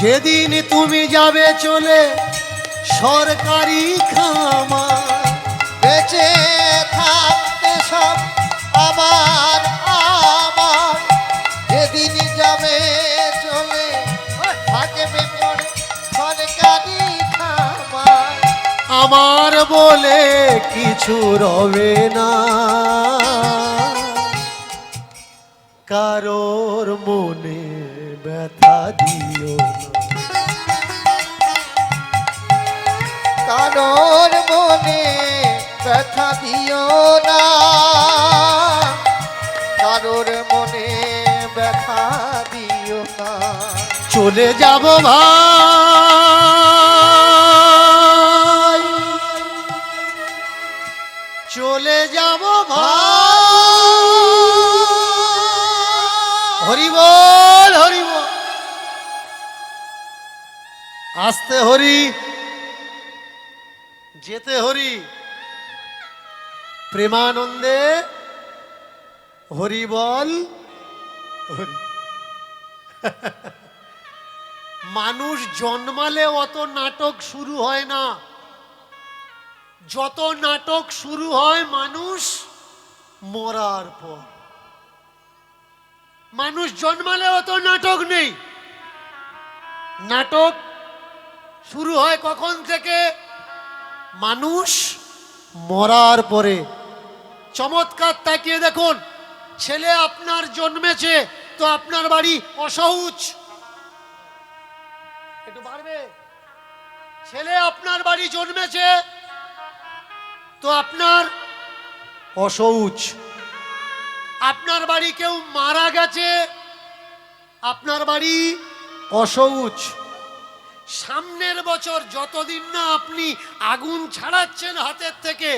যেদিন তুমি যাবে চলে, সরকারি খামা বেঁচে থাকতে সব আমার আমার। যেদিন যাবে চলে, থাকবে সরকারি খামার। আমার বলে কিছু রবে না। কারোর মনে ব্যথা দিও কারোর মনে ব্যথা দিও না। কারোর মনে ব্যথা দিও না। চলে যাব ভাই। চলে যাব ভাই। হরি আসতে হরি, যেতে হরি। প্রেমানন্দে হরি বল, হরি। মানুষ জন্মালে অত নাটক শুরু হয় না। যত নাটক শুরু হয়, মানুষ মরার পর। মানুষ জন্মালে অত নাটক নেই। নাটক শুরু হয় কখন থেকে? মানুষ মরার পরে। চমৎকার, তাকিয়ে দেখুন। ছেলে আপনার জন্মেছে, তো আপনার বাড়ি অসহজ। একটু বাড়বে। ছেলে আপনার বাড়ি জন্মেছে, তো আপনার অসৌচ আপনার বাড়ি কেউ মারা গেছে, আপনার বাড়ি অসৌচ সামনের বছর যতদিন না আপনি আগুন ছাড়াচ্ছেন হাতের থেকে,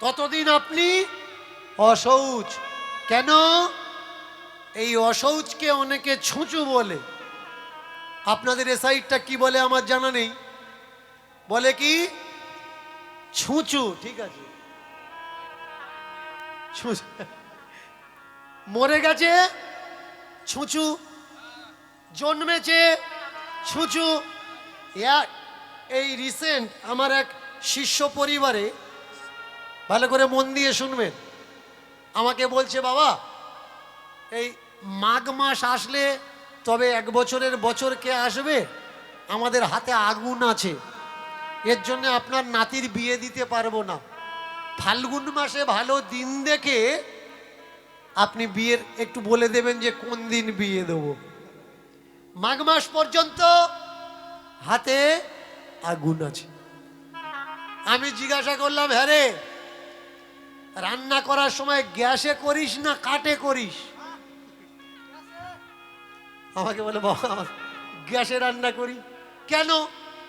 ততদিন আপনি অসৌচ। কেন? এই অসৌচকে অনেকে ছুঁচু বলে। আপনাদের এ সাইডটা কি বলে আমার জানা নেই। বলে কি? ছুঁচু, ঠিক আছে। মরে গেছে, ছুঁচু। জন্মেছে ছুঁচু এই রিসেন্ট আমার এক শিষ্য পরিবারে ভালো করে মন দিয়ে শুনবেন। আমাকে বলছে, বাবা, এই মাঘ মাস আসলে তবে এক বছরের বছর কে আসবে? আমাদের হাতে আগুন আছে। এর জন্য আপনার নাতির বিয়ে দিতে পারব না। ফাল্গুন মাসে ভালো দিন দেখে আপনি বিয়ের একটু বলে দেবেন যে কোন দিন বিয়ে দেব? মাঘ মাস পর্যন্ত হাতে আগুন আছে। আমি জিজ্ঞাসা করলাম হ্যাঁ রান্না করার সময় গ্যাসে করিস না কাটে করিস? আমাকে বলে, বাবা গ্যাসে রান্না করি। কেন?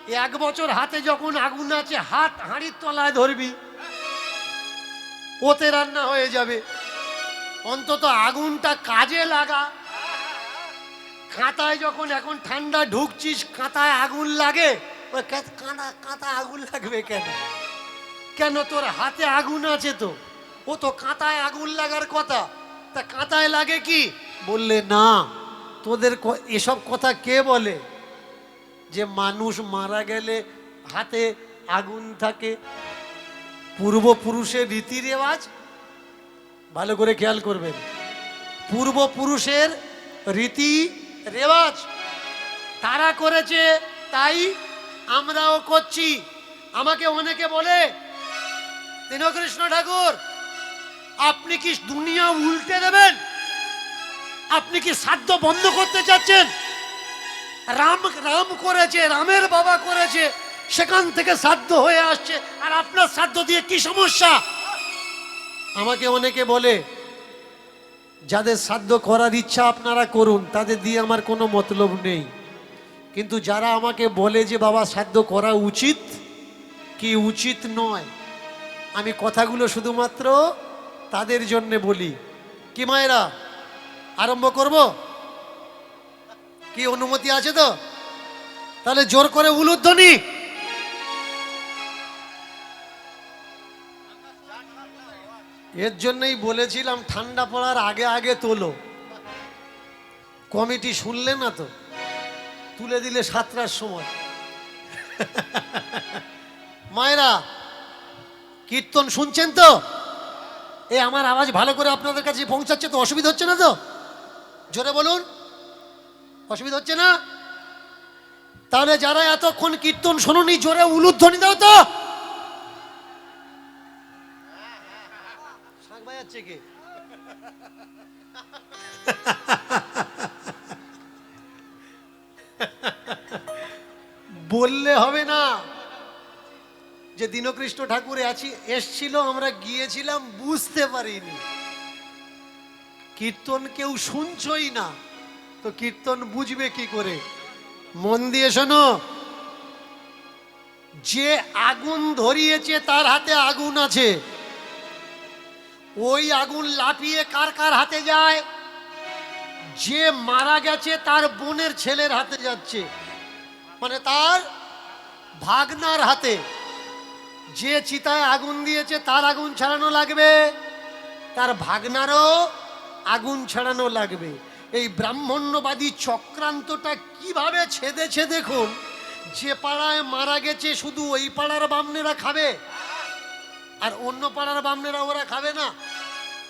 এক বছর হাতে যখন আগুন আছে, হাত হাঁড়ির তলায় ধরবি, ওতে রান্না হয়ে যাবে। অন্তত আগুনটা কাজে লাগা। কাঁথায় যখন এখন ঠান্ডা ঢুকছিস কাঁথায় আগুন লাগে? ওই কাঁথা কাঁথা আগুন লাগবে কেন? কেন তোর হাতে আগুন আছে তো? ও তো কাঁথায় আগুন লাগার কথা। তা কাঁথায় লাগে কি? বললে, না, তোদের এসব কথা কে বলে? যে মানুষ মারা গেলে হাতে আগুন থাকে। পূর্বপুরুষের রীতি রেওয়াজ ভালো করে খেয়াল করবেন। পূর্বপুরুষের রীতি রেওয়াজ। তারা করেছে, তাই আমরাও করছি। আমাকে অনেকে বলে দীনকৃষ্ণ ঠাকুর, আপনি কি দুনিয়া উল্টে দেবেন? আপনি কি সাধ্য বন্ধ করতে চাচ্ছেন? রাম রাম করেছে, রামের বাবা করেছে, সেখান থেকে সাধ্য হয়ে আসছে। আর আপনার সাধ্য দিয়ে কি সমস্যা? আমাকে অনেকে বলে যাদের সাধ্য করার ইচ্ছা আপনারা করুন, তাদের দিয়ে আমার কোনো মতলব নেই। কিন্তু যারা আমাকে বলে যে, বাবা, সাধ্য করা উচিত? কি উচিত নয়। আমি কথাগুলো শুধুমাত্র তাদের জন্যে বলি। কি মায়েরা, আরম্ভ করব? কি অনুমতি আছে তো? তাহলে জোর করে উলুধ্বনি। এর জন্যই বলেছিলাম, ঠান্ডা পড়ার আগে আগে তোলো। কমিটি শুনলে না তো? তুলে দিলে সাতটার সময়। মায়েরা, কীর্তন শুনছেন তো? এ, আমার আওয়াজ ভালো করে আপনাদের কাছে পৌঁছাচ্ছে তো? অসুবিধা হচ্ছে না তো? জোরে বলুন। অসুবিধা হচ্ছে না? তাহলে যারা এতক্ষণ কীর্তন শোনি জোরে উলুধ্বনি দাও তো। বাজাচ্ছে কে? বললে হবে না। যে দীনকৃষ্ণ ঠাকুর আছি, এসছিল, আমরা গিয়েছিলাম, বুঝতে পারিনি। কীর্তন কেউ শুনছই না, তো কীর্তন বুঝবে কি করে? মন দিয়ে শোনো, যে আগুন ধরিয়েছে, তার হাতে আগুন আছে। ওই আগুন লাফিয়ে কার কার হাতে যায়? যে মারা গেছে, তার বোনের ছেলের হাতে যাচ্ছে। মানে তার ভাগনার হাতে। যে চিতায় আগুন দিয়েছে, তার আগুন ছাড়ানো লাগবে। তার ভাগনারও আগুন ছাড়ানো লাগবে। এই ব্রাহ্মণ্যবাদী চক্রান্তটা কীভাবে ছেদেছে দেখুন? যে পাড়ায় মারা গেছে, শুধু ওই পাড়ার বামনেরা খাবে? আর অন্য পাড়ার বামনেরা ওরা খাবে না।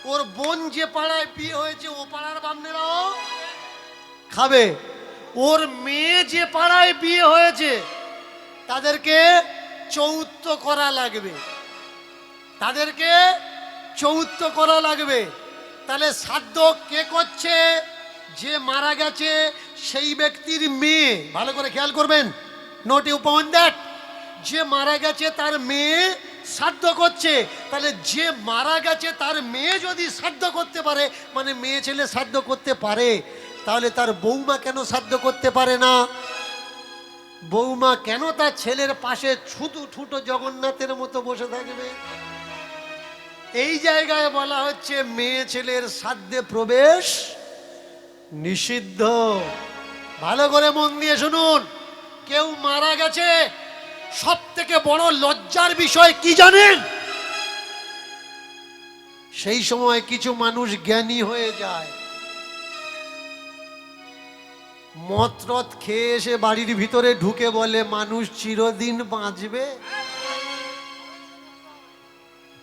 ওর বোন যে পাড়ায় বিয়ে হয়েছে, ও পাড়ার বামনেরাও খাবে। ওর মেয়ে যে পাড়ায় বিয়ে হয়েছে, তাদেরকে চৌত্ব করা লাগবে। তাদেরকে চৌত্ব করা লাগবে। তাহলে সাধ্য কে করছে? যে মারা গেছে, সেই ব্যক্তির মেয়ে। ভালো করে খেয়াল করবেন। নোট ইউ পয়েন্ট দ্যাট যে মারা গেছে, তার মেয়ে সাধ্য করছে, তাহলে যে মারা গেছে তার মেয়ে যদি সাধ্য করতে পারে মানে মেয়ে ছেলে সাধ্য করতে পারে, তাহলে তার বৌমা কেন সাধ্য করতে পারে না? বৌমা কেন তার ছেলের পাশে ছুটু ছুটো জগন্নাথের মতো বসে থাকবে? এই জায়গায় বলা হচ্ছে মেয়ে ছেলের সাধ্যে প্রবেশ নিষিদ্ধ। ভালো করে মন দিয়ে শুনুন। কেউ মারা গেছে সব থেকে বড় লজ্জার বিষয় কি জানেন? সেই সময় কিছু মানুষ জ্ঞানী হয়ে যায়। মতরত খেয়ে এসে বাড়ির ভিতরে ঢুকে বলে, মানুষ চিরদিন বাঁচবে?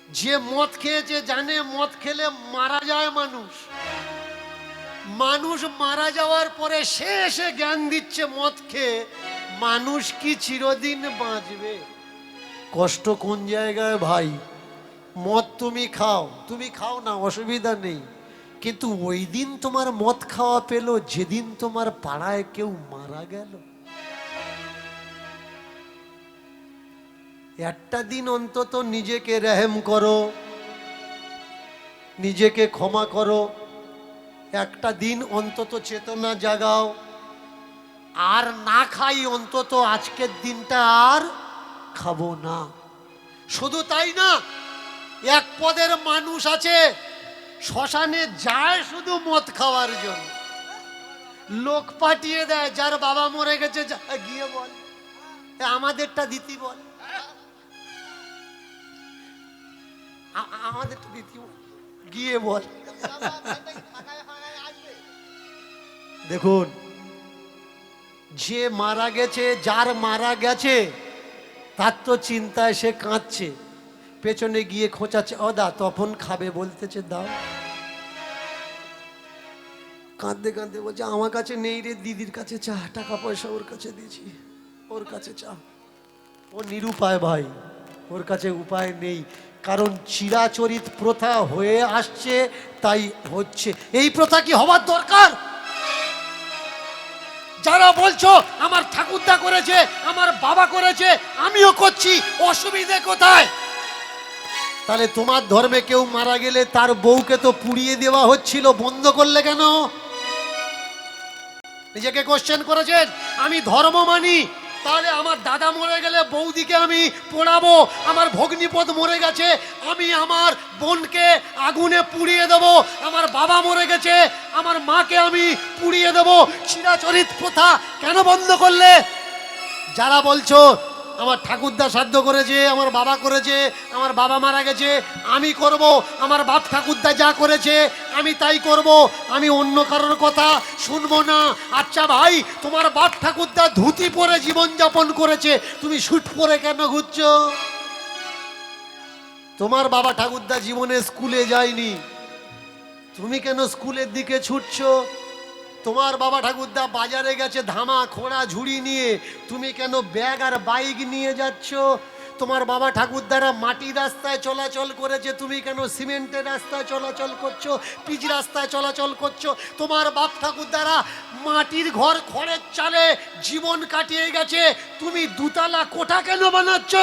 যে মদ খেয়েছে জানে, মদ খেলে মারা যায় মানুষ। মানুষ মারা যাওয়ার পরে এসে জ্ঞান দিচ্ছে মদ খেয়ে। মানুষ কি চিরদিন বাঁচবে? কষ্ট কোন জায়গায় ভাই? মদ তুমি খাও। তুমি খাও না, অসুবিধা নেই। কিন্তু ওই দিন তোমার মদ খাওয়া পেল, যেদিন তোমার পাড়ায় কেউ মারা গেল। একটা দিন অন্তত নিজেকে রেহেম করো, নিজেকে ক্ষমা করো। একটা দিন অন্তত চেতনা জাগাও। আর না খাই অন্তত আজকের দিনটা আর খাব না। শুধু তাই না, এক পদের মানুষ আছে, শ্মশানে যায় শুধু মদ খাওয়ার জন্য। লোক পাঠিয়ে দেয়, যার বাবা মরে গেছে গিয়ে বল। আমাদেরটা দিতি বল। আমাদেরটা দিতি বল। গিয়ে বল। দেখুন, যে মারা গেছে, যার মারা গেছে, তার তো চিন্তায় সে কাঁদছে। পেছনে গিয়ে খোঁচাচ্ছে অদা তখন খাবে, বলতেছে, দাও। কাঁদতে কাঁদতে বলছে, আমার কাছে নেই রে, দিদির কাছে চা, টাকা পয়সা ওর কাছে দিয়েছি, ওর কাছে চা। ও নিরুপায় ভাই, ওর কাছে উপায় নেই, কারণ চিরাচরিত প্রথা হয়ে আসছে, তাই হচ্ছে। এই প্রথা কি হওয়ার দরকার? যারা বলছো, আমার ঠাকুরদা করেছে, আমার বাবা করেছে, আমিও করছি, অসুবিধে কোথায়? তাহলে তোমার ধর্মে কেউ মারা গেলে তার বউকে তো পুড়িয়ে দেওয়া হচ্ছিল, বন্ধ করলে কেন? নিজেকে কোশ্চেন করেছেন? আমি ধর্ম মানি তাহলে আমার দাদা মরে গেলে বৌদিকে আমি পোড়াবো, আমার ভগ্নিপদ মরে গেছে, আমি আমার বোনকে আগুনে পুড়িয়ে দেব, আমার বাবা মরে গেছে, আমার মাকে আমি পুড়িয়ে দেব। চিরাচরিত প্রথা কেন বন্ধ করলে? যারা বলছো আমার ঠাকুরদা সাধ্য করেছে, আমার বাবা করেছে, আমার বাবা মারা গেছে, আমি করব, আমার বাপ ঠাকুরদা যা করেছে, আমি তাই করব, আমি অন্য কারোর কথা শুনব না। আচ্ছা ভাই, তোমার বাপ ঠাকুরদা ধুতি পরে জীবনযাপন করেছে, তুমি শুট পরে কেন ঘুরছো? তোমার বাবা ঠাকুরদা জীবনে স্কুলে যায়নি, তুমি কেন স্কুলের দিকে ছুটছো? তোমার বাবা ঠাকুরদা বাজারে গেছে ধামা, খোঁড়া, ঝুড়ি নিয়ে। তুমি কেন ব্যাগ আর বাইক নিয়ে যাচ্ছ? তোমার বাবা ঠাকুরদারা মাটি রাস্তায় চলাচল করেছে, তুমি কেন সিমেন্টের রাস্তায় চলাচল করছ, পিচ রাস্তায় চলাচল করছ? তোমার বাপ ঠাকুরদারা মাটির ঘর খড়ের চালে জীবন কাটিয়ে গেছে, তুমি দুতলা কোঠা কেন বানাচ্ছ?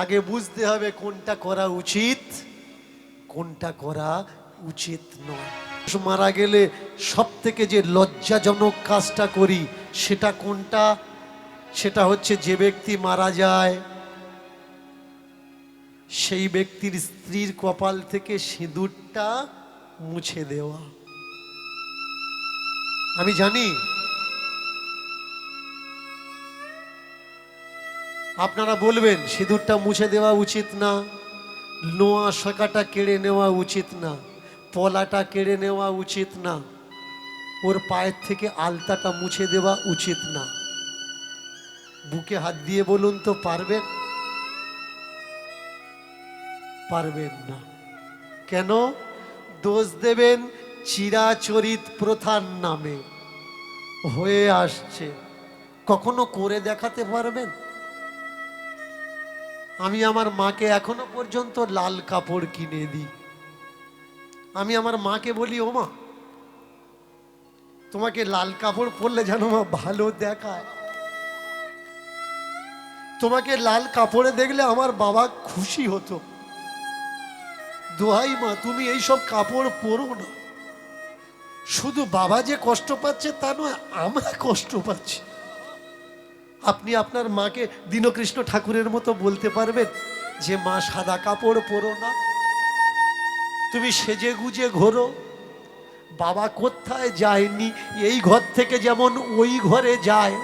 আগে বুঝতে হবে কোনটা করা উচিত, কোনটা করা উচিত নয়। মারা গেলে সব থেকে যে লজ্জাজনক কাজটা করি, সেটা কোনটা? সেটা হচ্ছে যে ব্যক্তি মারা যায়, সেই ব্যক্তির স্ত্রীর কপাল থেকে সিঁদুরটা মুছে দেওয়া। আমি জানি, আপনারা বলবেন, সিঁদুরটা মুছে দেওয়া উচিত না, নোয়া শাখাটা কেড়ে নেওয়া উচিত না। পলাটা কেড়ে নেওয়া উচিত না। ওর পায়ের থেকে আলতাটা মুছে দেওয়া উচিত না। বুকে হাত দিয়ে বলুন তো, পারবেন? পারবেন না। কেন? দোষ দেবেন চিরাচরিত প্রথার নামে। হয়ে আসছে। কখনো করে দেখাতে পারবেন? আমি আমার মাকে এখনও পর্যন্ত লাল কাপড় কিনে দিই। আমি আমার মাকে বলি, ও মা, তোমাকে লাল কাপড় পরলে যেন মা ভালো দেখায়। তোমাকে লাল কাপড়ে দেখলে আমার বাবা খুশি হতো। দোহাই মা, তুমি এই সব কাপড় পরো না। শুধু বাবা যে কষ্ট পাচ্ছে, তা নয়, আমরা কষ্ট পাচ্ছি। আপনি আপনার মাকে দীনকৃষ্ণ ঠাকুরের মতো বলতে পারবেন যে, মা, সাদা কাপড় পরো না। তুমি সেজে গুজে ঘোরো। বাবা কোথায় যায়নি? এই ঘর থেকে যেমন ওই ঘরে যায়।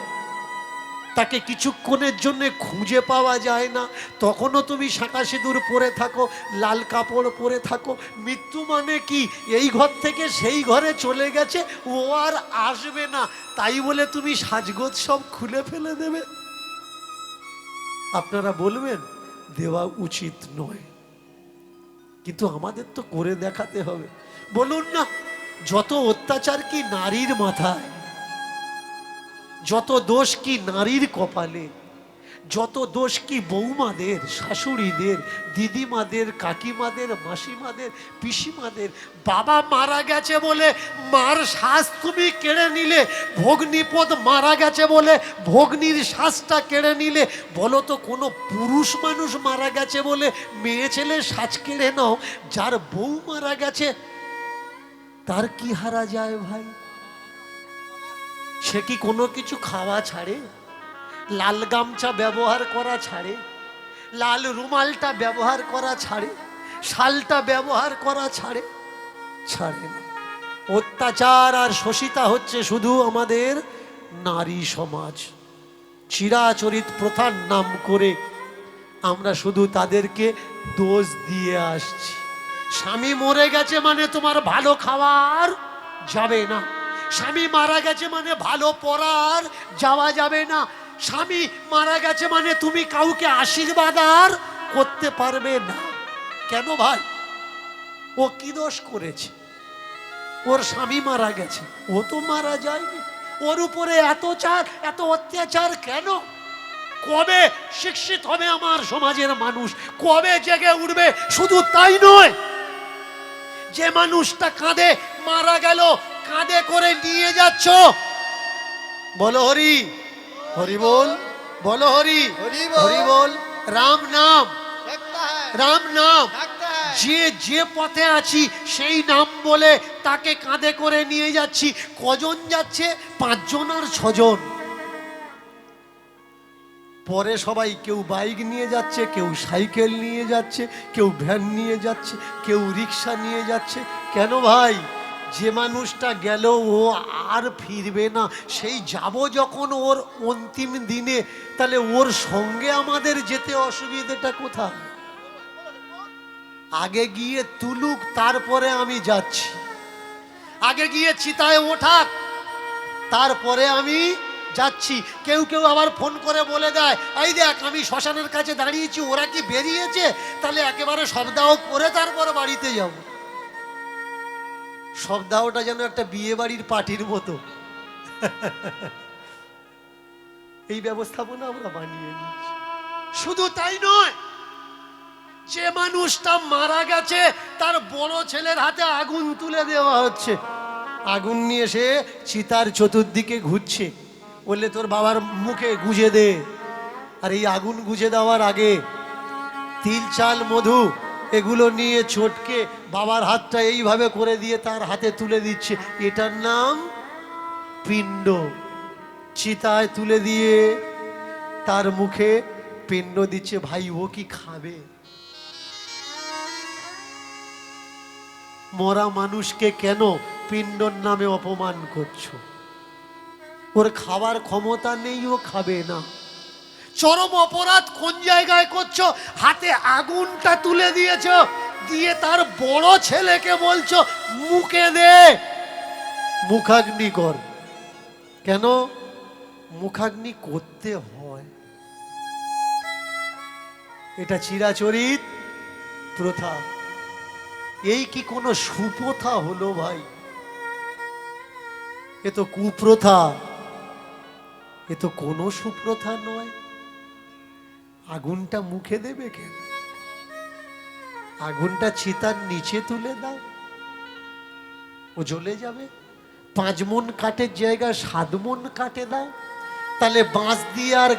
তাকে কিছুক্ষণের জন্য খুঁজে পাওয়া যায় না। তখনও তুমি শাঁকা সিঁদুর পরে থাকো, লাল কাপড় পরে থাকো। মৃত্যু মানে কি? এই ঘর থেকে সেই ঘরে চলে গেছে, ও আর আসবে না। তাই বলে তুমি সাজগোজ সব খুলে ফেলে দেবে। আপনারা বলবেন, দেওয়া উচিত নয়। কিন্তু আমাদের তো করে দেখাতে হবে। বলুন না, যত অত্যাচার কি নারীর মাথায়, যত দোষ কি নারীর কপালে যত দোষ কি বৌমাদের, শাশুড়িদের, দিদিমাদের, কাকিমাদের, মাসিমাদের, পিসিমাদের, বাবা মারা গেছে বলে মার শ্বাস তুমি কেড়ে নিলে, ভগ্নিপদ মারা গেছে বলে ভগ্নির শ্বাসটা কেড়ে নিলে, বলো তো কোনো পুরুষ মানুষ মারা গেছে বলে মেয়ে ছেলে শ্বাস কেড়ে নাও, যার বউ মারা গেছে, তার কি হারা যায় ভাই? সে কি কোনো কিছু খাওয়া ছাড়ে? লাল গামছা ব্যবহার করা ছাড়ে, লাল রুমালটা ব্যবহার করা ছাড়ে, শালটা ব্যবহার করা ছাড়ে ছাড়ে না। অত্যাচার আর শোষিতা হচ্ছে শুধু আমাদের নারী সমাজ। চিরাচরিত প্রথার নাম করে আমরা শুধু তাদেরকে দোষ দিয়ে আসছি। স্বামী মরে গেছে মানে তোমার ভালো খাওয়ার যাবে না। স্বামী মারা গেছে মানে ভালো পড়ার যাওয়া যাবে না। স্বামী মারা গেছে মানে তুমি কাউকে আশীর্বাদ আর করতে পারবে না। কেন ভাই? ও কি দোষ করেছে? ওর স্বামী মারা গেছে, ও তো মারা যায়নি। ওর উপরে এত চার, এত অত্যাচার কেন? কবে শিক্ষিত হবে আমার সমাজের মানুষ? কবে জেগে উঠবে? শুধু তাই নয়, যে মানুষটা কাঁধে মারা গেল কাঁধে করে নিয়ে যাচ্ছ। বলো হরি। হরি বল বলো হরি। হরি বল। রাম নাম। রাম নাম। যে যে পথে আছি সেই নাম বলে তাকে কাঁধে করে নিয়ে যাচ্ছি। কজন যাচ্ছে? পাঁচজন আর ছজন। পরে সবাই কেউ বাইক নিয়ে যাচ্ছে কেউ সাইকেল নিয়ে যাচ্ছে কেউ ভ্যান নিয়ে যাচ্ছে কেউ রিক্সা নিয়ে যাচ্ছে। কেন ভাই? যে মানুষটা গেল ও আর ফিরবে না। সেই যাব যখন ওর অন্তিম দিনে, তাহলে ওর সঙ্গে আমাদের যেতে অসুবিধাটা কোথায়? আগে গিয়ে তুলুক, তারপরে আমি যাচ্ছি। আগে গিয়ে চিতায় ওঠাক, তারপরে আমি যাচ্ছি। কেউ কেউ আবার ফোন করে বলে দেয়, এই দেখ, আমি শ্মশানের কাছে দাঁড়িয়েছি, ওরা কি বেরিয়েছে? তাহলে একেবারে সবদাহ করে তারপর বাড়িতে যাব। সবদাহটা যেন একটা বিয়ে বাড়ির পার্টির মতো। এই ব্যবস্থাপনা আমরা বানিয়ে নিচ্ছি শুধু তাই নয় যে মানুষটা মারা গেছে তার বড় ছেলের হাতে আগুন তুলে দেওয়া হচ্ছে। আগুন নিয়ে সে চিতার চতুর্দিকে ঘুরছে। বললে তোর বাবার মুখে গুজে দে। আর এই আগুন গুজে দেওয়ার আগে তিল চাল মধু এগুলো নিয়ে চটকে বাবার হাতটা এইভাবে করে দিয়ে তার হাতে তুলে দিচ্ছে। এটার নাম পিণ্ড। চিতায় তুলে দিয়ে তার মুখে পিণ্ড দিচ্ছে, ভাই, ও কি খাবে? মরা মানুষকে কেন পিণ্ডর নামে অপমান করছ? ওর খাবার ক্ষমতা নেই, ও খাবে না। চরম অপরাধ কোন জায়গায় করছ? হাতে আগুনটা তুলে দিয়েছ, দিয়ে তার বড় ছেলেকে বলছো, মুখে দে। মুখাগ্নি কর কেন? মুখাগ্নি করতে হয়। এটা চিরাচরিত প্রথা। এই কি কোনো সুপ্রথা হলো ভাই? এ তো কুপ্রথা। এ তো কোনো সুপ্রথা নয়। আগুনটা মুখে দেবে কেন? আগুনটা চিতার নিচে তুলে দাও। ও জ্বলে যাবে। পাঁচ মন কাঠের জায়গায় সাত মন কাটে দাও। তাহলে বাঁশ দিয়ে আর